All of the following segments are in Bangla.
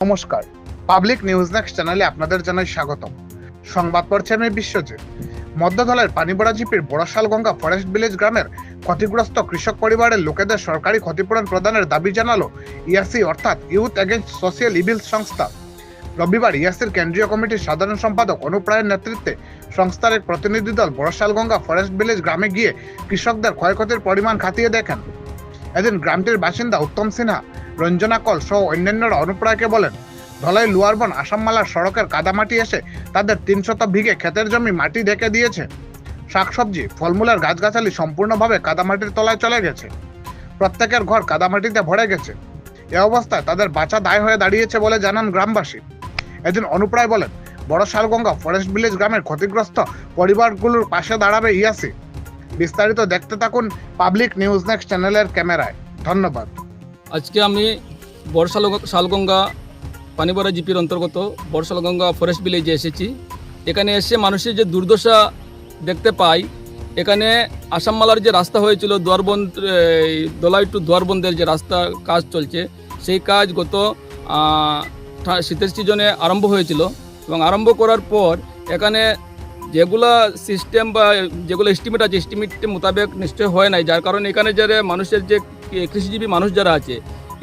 নমস্কার। পাবলিক নিউজ নেক্সট চ্যানেলে আপনাদের জানাই স্বাগতম। সংবাদ পড়ছে আমি বিশ্বজিৎ। মধ্যধলের পানিবড়া জিপির বড়শাল গঙ্গা ফরেস্ট ভিলেজ গ্রামের ক্ষতিগ্রস্ত কৃষক পরিবারের লোকেদের সরকারি ক্ষতিপূরণ প্রদানের দাবি জানালো ইয়াসি অর্থাৎ ইউথ এগেনস্ট সোশিয়াল ইভিল সংস্থা। রবিবার ইয়াসির কেন্দ্রীয় কমিটির সাধারণ সম্পাদক অনুপ রায়ের নেতৃত্বে সংস্থার এক প্রতিনিধি দল বড়শাল গঙ্গা ফরেস্ট ভিলেজ গ্রামে গিয়ে কৃষকদের ক্ষয়ক্ষতির পরিমাণ খাতিয়ে দেখেন। এদিন গ্রামটির বাসিন্দা উত্তম সিনহা, রঞ্জনা কল সহ অন্যান্যরা অনুপ্রায়কে বলেন, ধলাই লুয়ারবন আসামমালার সড়কের কাদামাটি এসে তাদের তিনশত বিঘে ক্ষেতের জমি মাটি ঢেকে দিয়েছে। শাকসবজি, ফলমূলের গাছগাছালি সম্পূর্ণভাবে কাদামাটির তলায় চলে গেছে। প্রত্যেকের ঘর কাদামাটিতে ভরে গেছে। এ অবস্থায় তাদের বাঁচা দায় হয়ে দাঁড়িয়েছে বলে জানান গ্রামবাসী। এদিন অনুপ্রায় বলেন বড় শালগঙ্গা ফরেস্ট ভিলেজ গ্রামের ক্ষতিগ্রস্ত পরিবারগুলোর পাশে দাঁড়াবে ইয়াসি। বিস্তারিত দেখতে থাকুন পাবলিক নিউজ নেক্সট চ্যানেলের ক্যামেরায়। ধন্যবাদ। আজকে আমি বর্ষাল শালগঙ্গা পানিবরা জিপির অন্তর্গত বর্ষালগঙ্গা ফরেস্ট ভিলেজে এসেছি। এখানে এসে মানুষের যে দুর্দশা দেখতে পাই, এখানে আসামমালার যে রাস্তা হয়েছিল দুয়ারবন্দ দোলাই টু দুয়ারবন্দের যে রাস্তা কাজ চলছে, সেই কাজ গত শীতের সিজনে আরম্ভ হয়েছিল এবং আরম্ভ করার পর এখানে যেগুলা সিস্টেম বা যেগুলো এস্টিমেট আছে এস্টিমেট মোতাবেক নিশ্চয় হয় নাই। যার কারণে এখানে যারা মানুষের যে কৃষিজীবী মানুষ যারা আছে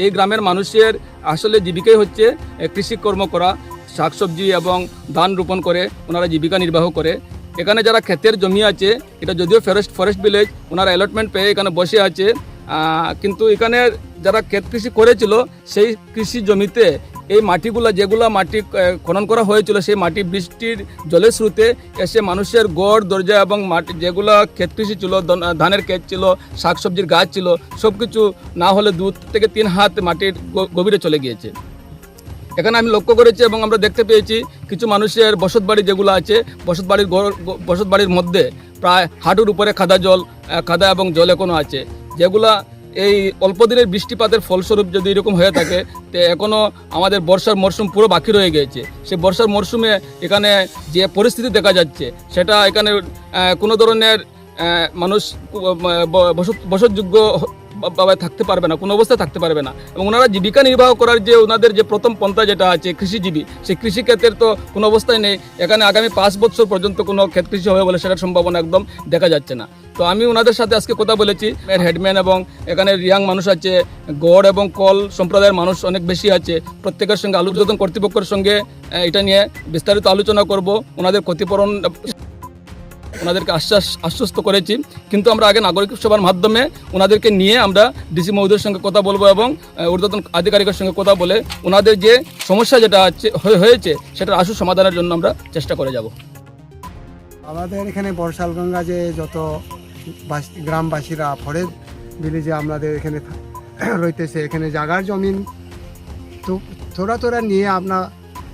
এই গ্রামের মানুষের আসলে জীবিকাই হচ্ছে এ, কৃষি কর্ম করা শাকসবজি এবং ধান রোপণ করে ওনারা জীবিকা নির্বাহ করে। এখানে যারা ক্ষেতের জমি আছে এটা যদিও ফরেস্ট ফরেস্ট ভিলেজ ওনারা অ্যালটমেন্ট পেয়ে এখানে বসে আছে। কিন্তু এখানে যারা ক্ষেত কৃষি করেছিল সেই কৃষি জমিতে এই মাটিগুলো যেগুলো মাটি খনন করা হয়েছিল, সেই মাটি বৃষ্টির জলের স্রোতে এসে মানুষের গড়, দরজা এবং মাটি যেগুলো ক্ষেত কৃষি ছিল ধানের ক্ষেত ছিল, শাকসবজির গাছ ছিল সব কিছু না হলে দু থেকে তিন হাত মাটির গভীরে চলে গিয়েছে। এখানে আমি লক্ষ্য করেছি এবং আমরা দেখতে পেয়েছি কিছু মানুষের বসত বাড়ি যেগুলো আছে, বসত বাড়ির বসত বাড়ির মধ্যে প্রায় হাঁটুর উপরে খাদা জল খাদা এবং জল এখনও আছে। যেগুলা এই অল্প দিনের বৃষ্টিপাতের ফলস্বরূপ যদি এরকম হয়ে থাকে, তো এখনও আমাদের বর্ষার মরশুম পুরো বাকি রয়ে গিয়েছে। সে বর্ষার মরশুমে এখানে যে পরিস্থিতি দেখা যাচ্ছে, সেটা এখানে কোনো ধরনের মানুষ বসতযোগ্য ভাবে থাকতে পারবে না, কোনো অবস্থায় থাকতে পারবে না। এবং ওনারা জীবিকা নির্বাহ করার যে ওনাদের যে প্রথম পন্থা যেটা আছে, কৃষিজীবী, সেই কৃষিক্ষেত্রের তো কোনো অবস্থায় নেই। এখানে আগামী পাঁচ বছর পর্যন্ত কোনো ক্ষেত কৃষি হবে বলে সেটার সম্ভাবনা একদম দেখা যাচ্ছে না। তো আমি ওনাদের সাথে আজকে কথা বলেছি। এর হেডম্যান এবং এখানে রিয়াং মানুষ আছে, গড় এবং কল সম্প্রদায়ের মানুষ অনেক বেশি আছে। প্রত্যেকের সঙ্গে আলোচনা কর্তৃপক্ষের সঙ্গে এটা নিয়ে বিস্তারিত আলোচনা করব। ওনাদের ক্ষতিপূরণ ওনাদেরকে আশ্বাস, আশ্বস্ত করেছি। কিন্তু আমরা আগে নাগরিক সভার মাধ্যমে ওনাদেরকে নিয়ে আমরা ডিসি মহোদয়ের সঙ্গে কথা বলব এবং ঊর্ধ্বতন আধিকারিকের সঙ্গে কথা বলে ওনাদের যে সমস্যা যেটা হয়ে- হয়েছে, সেটার আশু সমাধানের জন্য আমরা চেষ্টা করে যাব। আমাদের এখানে বর্ষালগঙ্গা যে যত বাস- গ্রামবাসীরা ফরেস্ট ভিলেজে আমাদের এখানে রইতেছে, এখানে জাগার জমিন, তো থোড়া থোড়া নিয়ে আপনার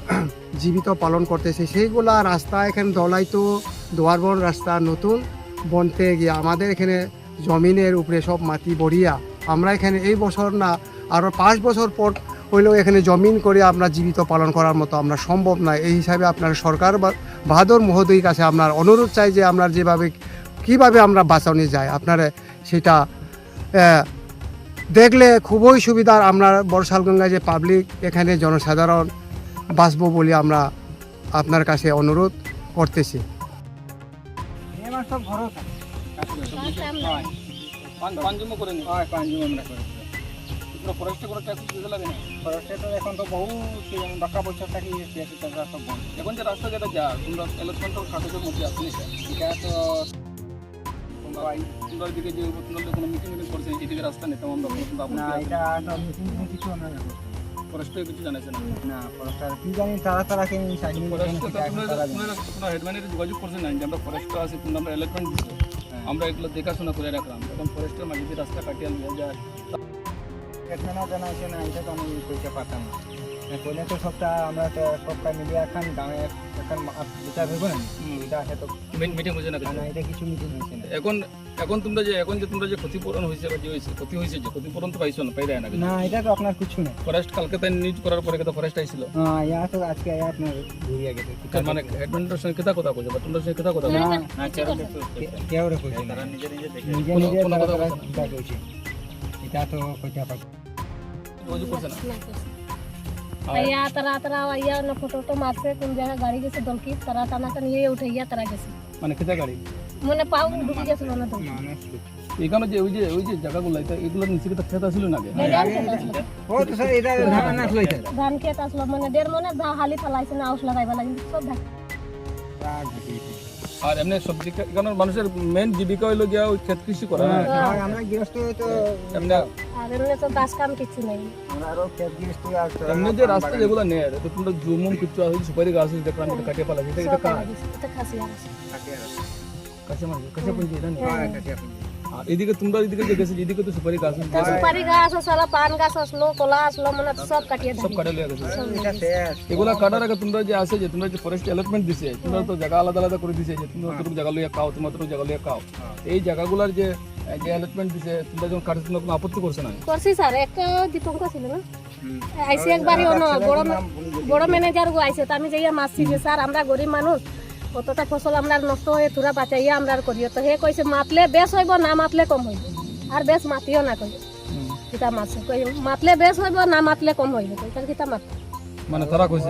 জীবিত পালন করতেছে। সেইগুলা রাস্তা এখানে দলাই তো দোয়ারবন রাস্তা নতুন, বনতে গিয়ে আমাদের এখানে জমিনের উপরে সব মাটি বড়িয়া। আমরা এখানে এই বছর না আরও পাঁচ বছর পর হইলেও এখানে জমিন করে আমরা জীবিত পালন করার মতো আমরা সম্ভব না এই হিসাবে আপনার সরকার বাহাদুর মহোদয়ীর কাছে আপনার অনুরোধ চাই যে আমরা যেভাবে, কীভাবে আমরা বাঁচানো যায়। আপনারা সেটা দেখলে খুবই সুবিধার। আমরা বর্ষালগঙ্গা যে পাবলিক, এখানে জনসাধারণ বাঁচবো বলে আমরা আপনার কাছে অনুরোধ করতেছি। এখন তো বহু বাকা বছর থাকি সব বন্ধ। এখন যে রাস্তা যেটা যা তোমরা এলাকাটাও কাগজের মধ্যে আসছে এটা তো তোমরা দিকে যে তোমরা কোনো মিটিং মিটিং করছে এদিকে রাস্তা নেই তেমন না এটা তো মিটিং কিছু আমরা না ফরেস্টে কিছু জানাইছে না না ফরেস্টার কি জানি তারা তারা কে সাইডিং ফরেস্টে তো তোমরা হেডম্যানের যোগাযোগ করছেন না যে আমরা ফরেস্ট আছে কিন্তু আমরা এলাকমেন্ট দিচ্ছি আমরা এগুলো দেখাশোনা করে রাখলাম। এখন ফরেস্টের মাঝে রাস্তা কাটিয়ে নিয়ে যায় এখানে জানাইছে না এটা তো আমি পয়সা পারতাম না। কইলে তো সবটা আমরা তো সবটা মিলিয়ে এখন গাঁয়ে এখন বিচার হইব না? এটা আছে তো মিটিং হয়েছে না? না এটা কিছু মিটিং হয়েছে না। এখন এখন তোমরা যে এখন যে তোমরা যে ক্ষতিপূরণ হয়েছে বা যে হয়েছে ক্ষতি হয়েছে যে ক্ষতিপূরণ তো পাইছো না পাই দেয় না না এটা তো আপনার কিছু না। ফরেস্ট কালকে তাই নিউজ করার পরে তো ফরেস্ট আইছিল। হ্যাঁ ইয়া তো আজকে ইয়া আপনার ঘুরিয়ে গেছে। তার মানে হেডম্যানের সঙ্গে কেতা কথা কইছো? বা তোমরা সঙ্গে কেতা কথা না কইছো? না কেউ রে কইছে না। নিজে কোনো- নিজে কোনো তারা কথা না? এটা তো কইতে পারছি যোগাযোগ করছে না। আইয়া তারা তারা আইয়া না ফটো তো মারছে কোন জায়গায় গাড়ি গেছে দলকি তারা টানা টানি ইয়ে উঠাইয়া তারা গেছে। মানে খেতে গাড়ি? মানে পাও ঢুকে গেছিল না তো এখানে যে ওই যে ওই যে জায়গাগুলো এটা এগুলো নিচে কি খেত আসলো না ও তো স্যার এটা ধান আসলো এটা। ধান খেত আসলো মানে দেড় মনে হালি ফলাইছে না আউশ লাগাইবা লাগি সব ধান আর এমনি সবজি এখানের মানুষের মেন জীবিকা হইল গিয়া ওই ক্ষেত কৃষি করা হ্যাঁ। আমরা গৃহস্থ তো এমনি আর এমনি তো কাজ কাম কিছু নেই। আমরা ক্ষেত গৃহস্থ আর এমনি যে রাস্তা যেগুলো নেয় তো তোমরা জুমুম কিছু আছে সুপারি গাছ আছে দেখলাম এটা পালা এটা এটা কাজ এটা খাসি আছে কাছে মানে কাছে পুঁজি এটা নেই হ্যাঁ। আর এদিকে তোমরা এদিকে যে গেছে এদিকে তো সুপারি গাছ আছে। সুপারি গাছ আসলো পান গাছ আসলো কলা আসলো মানে সব কাটিয়ে সব কাটে লয়ে গেছে। এগুলা কাটার আগে তোমরা যে আছে যে তোমরা যে ফরেস্ট অ্যালটমেন্ট দিছে তোমরা তো জায়গা আলাদা আলাদা করে দিছে যে তোমরা তোর জায়গা লইয়া খাও তোমরা তোর জায়গা লইয়া খাও। এই জায়গাগুলার যে যে অ্যালটমেন্ট দিছে তোমরা যখন কাটে তোমরা কোনো আপত্তি করছে না? করছি স্যার একটা দীপঙ্ক ছিল না? আইসি একবারই অন্য বড় বড় ম্যানেজার গো আইসে তো আমি যাইয়া মারছি যে স্যার আমরা গরিব মানুষ। কতটা ফসল আমরা নষ্ট হয়ে থুরা বাঁচাইয়া আমরা আর করিও তো হে কইছে মাতলে বেশ হইব না মাতলে কম হইব? আর বেশ মাতিও না কই কিতা মারছে কই মাতলে বেশ হইব না মাতলে কম হইব? কই তার কিতা মাত মানে তারা কইছে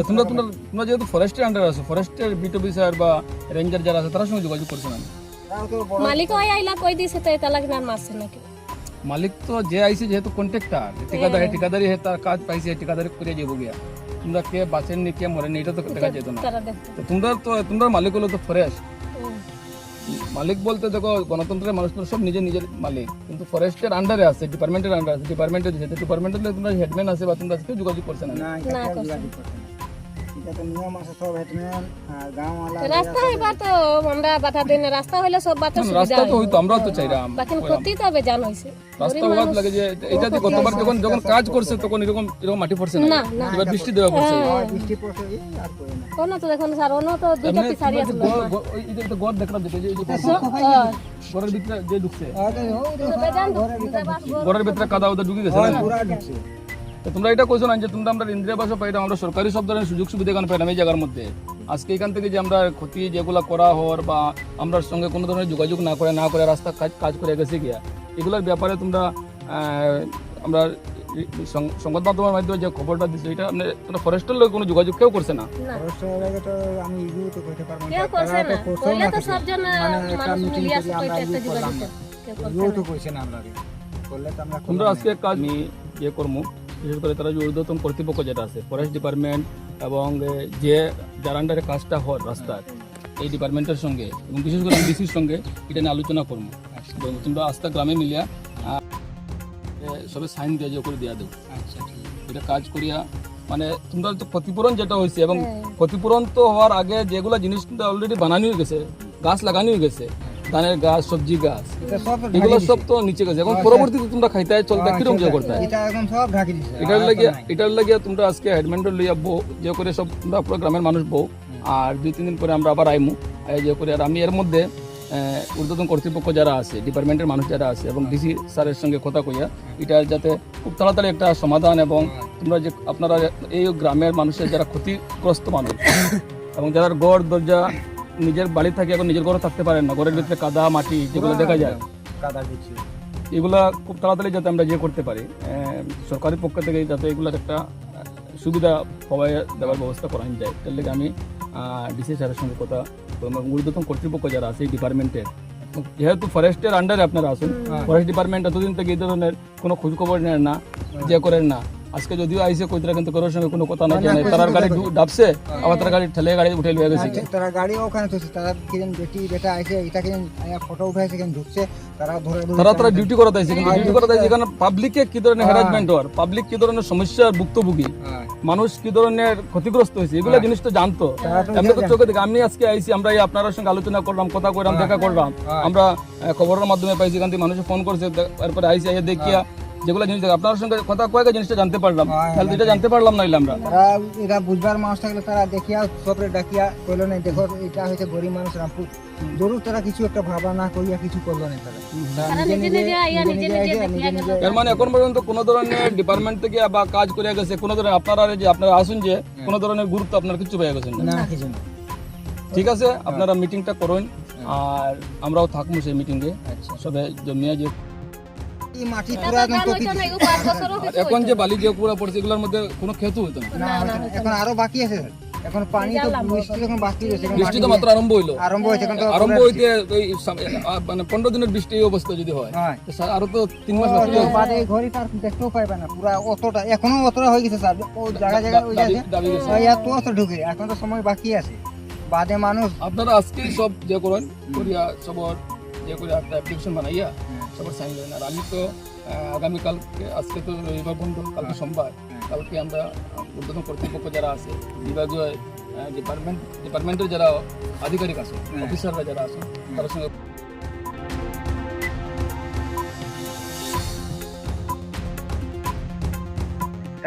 তোমরা তোমরা তোমরা যেহেতু ফরেস্টের আন্ডার আছো ফরেস্টের বিট অফিসার বা রেঞ্জার যারা আছে তার সঙ্গে যোগাযোগ করছে না? মালিক ওই আইলা কই দিছে তো এটা লাগি না মারছে নাকি? মালিক তো যে আইছে যেহেতু কন্ট্রাক্টর ঠিকাদারি ঠিকাদারি হে তার কাজ পাইছে ঠিকাদারি করে যাব গিয়া। তোমরা কে বাঁচেননি কে মরেনি এটা তো দেখা যেত না। তো তোমরা তো তোমরা মালিক হলো তো ফরেস্ট। মালিক বলতে দেখো গণতন্ত্রের মানুষ তো সব নিজের নিজের মালিক। কিন্তু ফরেস্টের আন্ডারে আছে ডিপার্টমেন্টের আন্ডারে আছে। ডিপার্টমেন্টের যেতে ডিপার্টমেন্টের তোমরা হেডম্যান আছে বা তোমরা কেউ যোগাযোগ করছে না। না। এটা না, কেউ করছে যোগাযোগ করছে না। এটা তো নিয়ম আছে সব হেডম্যান আর গাঁওয়ালা রাস্তা এবার তো আমরা বাধা দিন রাস্তা হইলে সব বাচ্চা সুবিধা রাস্তা তো হইতো আমরাও তো চাইলাম বাকি ক্ষতি তো হবে জান হইছে রাস্তা হওয়ার লাগে যে এটা যে গতবার যখন যখন কাজ করছে তখন এরকম এরকম মাটি পড়ছে না না না। এবার বৃষ্টি দেওয়া পড়ছে। বৃষ্টি পড়ছে আর করে না। কোন তো দেখুন স্যার অন্য তো দুটো পিছারি তোমরা যে আসলো গড়- গড়- ওই যে একটা গড় দেখলাম যেটা যে- যে গড়ের ভিতরে যে ঢুকছে। কাদা ওদের ঢুকে গেছে পুরা ঢুকছে। তো তোমরা এটা কইছো না যে তোমরা আমরা ইন্দিরা আবাসও পাইলাম আমরা সরকারি সব ধরনের সুযোগ সুবিধা এখানে পাইলাম এই জায়গার মধ্যে। আজকে এখান থেকে যে আমরা ক্ষতি যেগুলো করা হওয়ার বা আমরা সঙ্গে কোনো ধরনের যোগাযোগ না করে না করে রাস্তা কাজ কাজ করে গেছে গিয়া এগুলোর ব্যাপারে তোমরা আহ, আমরা সংবাদ মাধ্যমের মাধ্যমে যে খবরটা দিচ্ছে এটা আপনার ফরেস্টের লোক কোনো যোগাযোগ কেউ করছে না? তোমরা আজকে কাজ আমি ইয়ে করব বিশেষ করে তারা যে ঊর্ধ্বতন কর্তৃপক্ষ যেটা আছে ফরেস্ট ডিপার্টমেন্ট এবং যে যার আন্ডারে কাজটা হয় রাস্তার এই ডিপার্টমেন্টের সঙ্গে এবং বিশেষ করে ডিসির সঙ্গে এটা নিয়ে আলোচনা করব। তোমরা আস্তা গ্রামে মিলিয়া সবে সাইন দিয়ে যে করে দিয়া দেবো। আচ্ছা এটা কাজ করিয়া মানে তোমরা তো ক্ষতিপূরণ যেটা হয়েছে এবং হ্যাঁ। ক্ষতিপূরণ তো হওয়ার আগে যেগুলো জিনিস অলরেডি বানানো হয়ে গেছে গাছ লাগানো হয়ে গেছে ধানের গাছ সবজি গাছ। এগুলো সব তো নিচে গেছে। এখন পরবর্তীতে তোমরা খাইতে চলতে যে করতে। এটা এখন সব ঢাকি দিছে। এটার লাগিয়া এটার লাগিয়া তোমরা আজকে হেডমেন্টর লইয়া বউ যে করে সব তোমরা পুরো গ্রামের মানুষ বউ। আর দুই তিন দিন পরে আমরা আবার আইমু। যে করে আর আমি এর মধ্যে আহ, ঊর্ধ্বতন কর্তৃপক্ষ যারা আছে ডিপার্টমেন্টের মানুষ যারা আছে এবং ডিসি স্যারের সঙ্গে কথা কইয়া এটা যাতে খুব তাড়াতাড়ি একটা সমাধান এবং তোমরা যে আপনারা এই গ্রামের মানুষের যারা ক্ষতিগ্রস্ত মানুষ এবং যারা গড় দরজা নিজের বাড়ি থাকে এখন নিজের ঘরে থাকতে পারেন না। ঘরের ভিতরে কাদা মাটি যেগুলো দেখা যায়। কাদা দিচ্ছে। এগুলা খুব তাড়াতাড়ি যাতে আমরা যে করতে পারি। সরকারের পক্ষ থেকে যাতে এগুলার একটা সুবিধা সবাই দেওয়ার ব্যবস্থা করা যায়। তার লেগে আমি ডিসি স্যারের সঙ্গে কথা ঊর্ধ্বতন কর্তৃপক্ষ যারা আছে এই ডিপার্টমেন্টের যেহেতু ফরেস্টের আন্ডারে আপনারা আসুন ফরেস্ট ডিপার্টমেন্ট এতদিন থেকে এই ধরনের কোনো খোঁজ খবর নেন না যে করেন না। আজকে যদিও আইসে কইতরা কিন্তু কারোর সঙ্গে কোনো কথা না জানে তার গাড়ি ডাবছে আবার তার গাড়ি ঠেলে গাড়ি উঠে লিয়ে গেছে। আচ্ছা, তারা গাড়ি ওখানে তো তারা কিরেন বেটি বেটা আইছে এটা কিরেন ফটো উঠাইছে কেন ঢুকছে তারা ধরে তারা তারা ডিউটি করা দিয়েছে কিন্তু ডিউটি করা দিয়েছে এখানে পাবলিকে কি ধরনের হ্যারাসমেন্ট হওয়ার? পাবলিক কি ধরনের সমস্যার ভুক্তভোগী? হ্যাঁ। মানুষ কি ধরনের ক্ষতিগ্রস্ত হয়েছে? এগুলো জিনিস তো জানতো। তারা তো এমনি তো চোখে দেখে আমি আজকে আইছি আমরা এই আপনার সঙ্গে আলোচনা করলাম কথা কইলাম দেখা করলাম। হ্যাঁ। আমরা খবরের মাধ্যমে পাইছি থেকে মানুষ ফোন করছে তারপরে আইসি আইয়া দেখিয়া যেগুলো জিনিস দেখে। আপনার সঙ্গে কথা কয়েক জিনিসটা জানতে পারলাম। হ্যাঁ, তাহলে তো এটা জানতে পারলাম না আমরা। তারা এরা বুঝবার মানুষ থাকলে তারা দেখিয়া সবরে ডাকিয়া কইলো না দেখো এটা হয়েছে গরিব মানুষ রামপুর। জরুর তারা কিছু একটা ভাবা না করিয়া কিছু করল না তারা। এর মানে এখন পর্যন্ত কোনো ধরনের ডিপার্টমেন্ট থেকে বা কাজ করে গেছে কোনো ধরনের আপনারা যে আপনারা আসুন যে কোনো ধরনের গুরুত্ব আপনার কিছু পেয়ে গেছেন না। না কিছু না। ঠিক আছে আপনারা মিটিংটা করুন আর আমরাও থাকব সেই মিটিংয়ে আচ্ছা। সবে জমিয়া যে এই মাটি একদম কিছু এখন যে বালি যে পুরা পড়ছে এগুলোর মধ্যে কোনো ক্ষতি হতো না। এখন আরও বাকি আছে। এখন পানি তো বৃষ্টি যখন বাকি এখন বৃষ্টি তো মাত্র আরম্ভ হইল। আরম্ভ হয়েছে এখন তো আরম্ভ হইতে ওই মানে পনেরো দিনের বৃষ্টি এই অবস্থা যদি হয় হয়। স্যার আরও তো তিন মাস ও, বাকি আছে। বাদে এই ঘড়ি তার দেখতেও পাইবে না পুরা অতটা এখনও অতটা হয়ে গেছে স্যার। ও জায়গা জায়গা দাবি গেছে। এত অত ঢুকে এখন তো সময় বাকি আছে। বাদে মানুষ আপনারা আজকেই সব যে করেন করিয়া সবর যে করে একটা অ্যাপ্লিকেশন বানাইয়া সবার সাইন করেন আর আমি তো আগামীকালকে আজকে তো রবিবার বন্ধ কালকে সোমবার। কালকে আমরা উদ্বোধন কর্তৃপক্ষ যারা আছে বিভাগীয় ডিপার্টমেন্ট ডিপার্টমেন্টের যারা আধিকারিক আছে হ্যাঁ। অফিসাররা যারা আছে তাদের সঙ্গে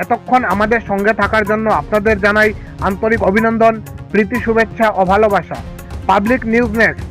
এতক্ষণ আমাদের সঙ্গে থাকার জন্য আপনাদের জানাই আন্তরিক অভিনন্দন প্রীতি শুভেচ্ছা ও ভালোবাসা। Public news next.